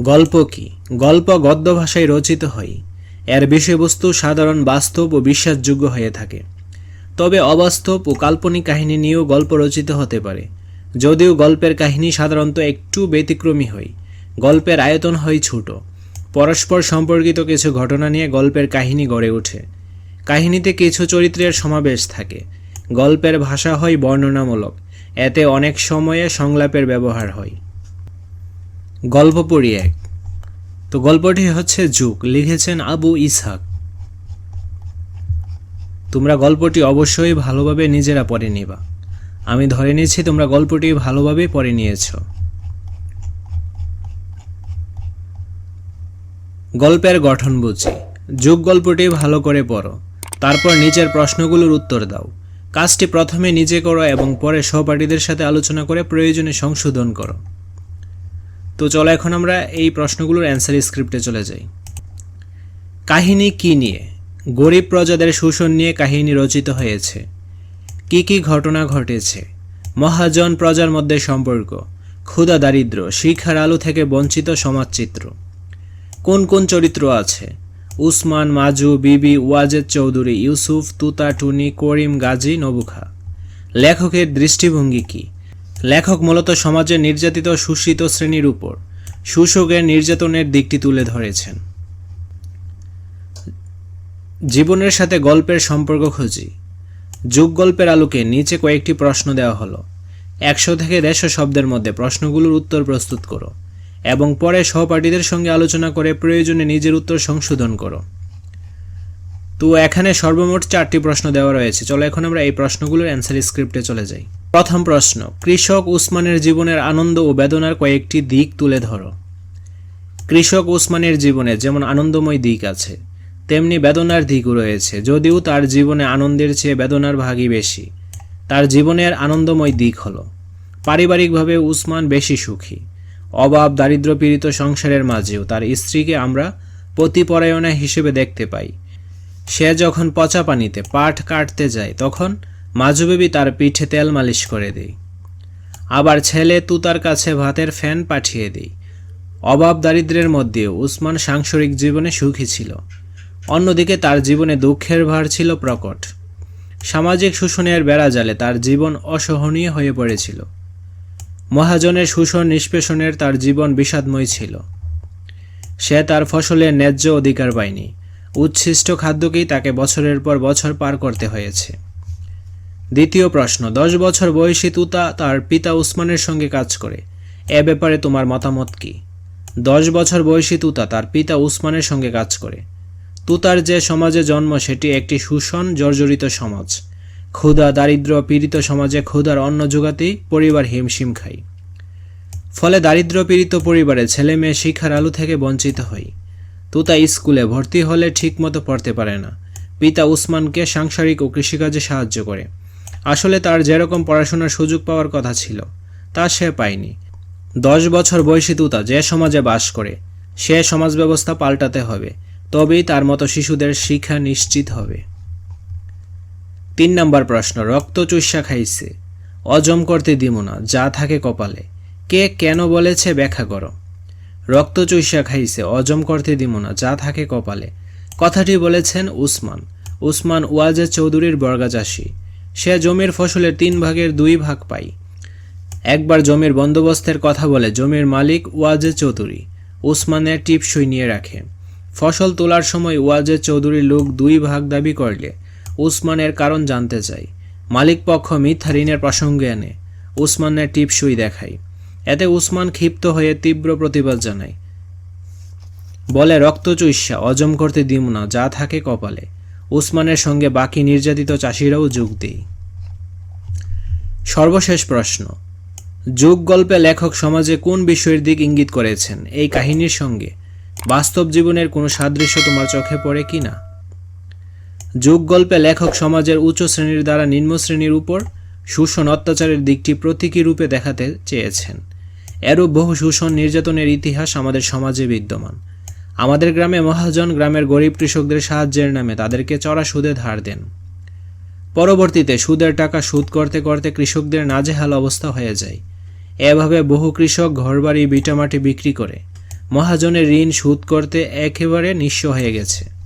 গল্প কি? গল্প গদ্য ভাষায় রচিত হয়। এর বিষয়বস্তু সাধারণ বাস্তব ও বিশ্বাসযোগ্য হয়ে থাকে। তবে অবাস্তব ও কাল্পনিক কাহিনী নিয়েও গল্প রচিত হতে পারে। যদিও গল্পের কাহিনী সাধারণত একটু ব্যতিক্রমী হয়। গল্পের আয়তন হয় ছোট। পরস্পর সম্পর্কিত কিছু ঘটনা নিয়ে গল্পের কাহিনী গড়ে ওঠে। কাহিনীতে কিছু চরিত্রের সমাবেশ থাকে। গল্পের ভাষা হয় বর্ণনামূলক। এতে অনেক সময়ে সংলাপের ব্যবহার হয়। গল্প পড়ি এক। তো গল্পটি হচ্ছে যুগ, লিখেছেন আবু ইসহাক। তোমরা গল্পটি অবশ্যই ভালোভাবে নিজেরা পড়ে নিবা। আমি ধরে নিয়েছি তোমরা গল্পটি ভালোভাবে পড়ে নিয়েছো। গল্পের গঠন বুঝি। যুগ গল্পটি ভালো করে পড়ো। তারপর নিজের প্রশ্নগুলোর উত্তর দাও। কাজটি প্রথমে নিজে করো এবং পরে সহপাঠীদের সাথে আলোচনা করে প্রয়োজনে সংশোধন করো। তো চলো এখন আমরা এই প্রশ্নগুলোর অ্যান্সার স্ক্রিপ্টে চলে যাই। কাহিনী কি নিয়ে? গরিব প্রজাদের শোষণ নিয়ে কাহিনী রচিত হয়েছে। কি কি ঘটনা ঘটেছে? মহাজন প্রজার মধ্যে সম্পর্ক। ক্ষুধা দারিদ্র শিক্ষার আলো থেকে বঞ্চিত সমাজচিত্র। কোন কোন চরিত্র আছে? উসমান, মাজু, বিবি, ওয়াজেদ চৌধুরী, ইউসুফ, তুতা, টুনি, করিম, গাজী, নবুখা। লেখকের দৃষ্টিভঙ্গি কি? লেখক মূলত সমাজের নির্যাতিত শোষিত শ্রেণির উপর শোষকের নির্যাতনের দিকটি তুলে ধরেছেন। জীবনের সাথে গল্পের সম্পর্ক খুঁজি। যুগ গল্পের আলোকে নিচে কয়েকটি প্রশ্ন দেওয়া হলো। একশো থেকে দেড়শো শব্দের মধ্যে প্রশ্নগুলোর উত্তর প্রস্তুত করো এবং পরে সহপাঠীদের সঙ্গে আলোচনা করে প্রয়োজনে নিজের উত্তর সংশোধন করো। তো এখানে সর্বমোট চারটি প্রশ্ন দেওয়া রয়েছে। চলো এখন আমরা এই প্রশ্নগুলোর অ্যান্সার স্ক্রিপ্টে চলে যাই। প্রথম প্রশ্ন, কৃষক উসমানের জীবনের আনন্দ ও বেদনার কয়েকটি দিক তুলে ধরো। কৃষক উসমানের জীবনে যেমন আনন্দময় দিক আছে, তেমনি বেদনার দিকও রয়েছে। যদিও তার জীবনে আনন্দের চেয়ে বেদনার ভাগই বেশি, তার জীবনের আনন্দময় দিক হলো, পারিবারিকভাবে উসমান বেশি সুখী। অভাব দারিদ্র পীড়িত সংসারের মাঝেও তার স্ত্রীকে আমরা পতিপরায়ণা হিসেবে দেখতে পাই। সে যখন পচা পানিতে পাট কাটতে যায়, তখন মাজুবেবি তার পিঠে তেল মালিশ করে দেয় আবার ছেলে তুতার কাছে ভাতের ফ্যান পাঠিয়ে দেয় অভাব দারিদ্রের মধ্যেও উসমান সাংসারিক জীবনে সুখী ছিল। অন্যদিকে তার জীবনে দুঃখের ভার ছিল প্রকট। সামাজিক শোষণের বেড়া জালে তার জীবন অসহনীয় হয়ে পড়েছিল। মহাজনের শোষণ নিষ্পেষণের তার জীবন বিষাদময় ছিল। সে তার ফসলের ন্যায্য অধিকার পায়নি। উচ্ছিষ্ট খাদ্যকেই তাকে বছরের পর বছর পার করতে হয়েছে। দ্বিতীয় প্রশ্ন, দশ বছর বয়সী তুতা তার পিতা উসমানের সঙ্গে কাজ করে। এ ব্যাপারে তোমার মতামত কি? দশ বছর বয়সী তুতা তার পিতা উসমানের সঙ্গে কাজ করে। তুতার যে সমাজে জন্ম, সেটি একটি শোষণ জর্জরিত সমাজ। ক্ষুধা দারিদ্র পীড়িত সমাজে ক্ষুধার অন্ন যোগাতেই পরিবার হিমশিম খায়। ফলে দারিদ্র পীড়িত পরিবারে ছেলে মেয়ে শিক্ষার আলো থেকে বঞ্চিত হয়। তুতা স্কুলে ভর্তি হলে ঠিকমতো পড়তে পারে না। পিতা উসমানকে সাংসারিক ও কৃষিকাজে সাহায্য করে। আসলে তার যেরকম পড়াশোনার সুযোগ পাওয়ার কথা ছিল, তা সে পায়নি। দশ বছর বয়সী তুতা যে সমাজে বাস করে, সে সমাজ ব্যবস্থা পাল্টাতে হবে, তবেই তার মতো শিশুদের শিক্ষা নিশ্চিত হবে। তিন নম্বর প্রশ্ন, রক্ত চুষা খাইছে, অজম করতে দিব না, যা থাকে কপালে, কে কেন বলেছে ব্যাখ্যা করো? রক্ত চুষা খাইছে, অজম করতে দিব না, যা থাকে কপালে, কথাটি বলেছেন উসমান। উসমান ওয়াজে চৌধুরীর বর্গাচাষী সে জমির ফসলের তিন ভাগের দুই ভাগ পাই। একবার জমির বন্দোবস্তের কথা বলে জমির মালিক ওয়াজে চৌধুরী। উসমানের টিপসই নিয়ে রাখে। ফসল তোলার সময় ওয়াজে চৌধুরীর লোক দুই ভাগ দাবি করলে উসমানের কারণ জানতে চাই। মালিক পক্ষ মিথ্যা ঋণের প্রসঙ্গে এনে উসমানের টিপসই দেখায়। এতে উসমান ক্ষিপ্ত হয়ে তীব্র প্রতিবাদ জানায়। বলে, রক্ত চৈষ্যা অজম করতে দিব না, যা থাকে কপালে। উসমানের সঙ্গে বাকি নির্যাতিত চাষিরাও যোগ দেয় সর্বশেষ প্রশ্ন, যুগ গল্পে লেখক সমাজে কোন বিষয়ের দিক ইঙ্গিত করেছেন? এই কাহিনীর সঙ্গে বাস্তব জীবনের কোনো সাদৃশ্য তোমার চোখে পড়ে কি না? যুগ গল্পে লেখক সমাজের উচ্চ শ্রেণির দ্বারা নিম্ন শ্রেণির উপর শোষণ অত্যাচারের দিকটি প্রতীকী রূপে দেখাতে চেয়েছেন। এরূপ বহু শোষণ নির্যাতনের ইতিহাস আমাদের সমাজে বিদ্যমান। আমাদের গ্রামে মহাজন গ্রামের গরিব কৃষকদের সাহায্যের নামে তাদেরকে চড়া সুদে ধার দেন। পরবর্তীতে সুদের টাকা সুদ করতে করতে কৃষকদের নাজেহাল অবস্থা হয়ে যায়। এভাবে বহু কৃষক ঘরবাড়ি, বিটামাটি বিক্রি করে মহাজনের ঋণ সুদ করতে একেবারে নিঃস্ব হয়ে গেছে।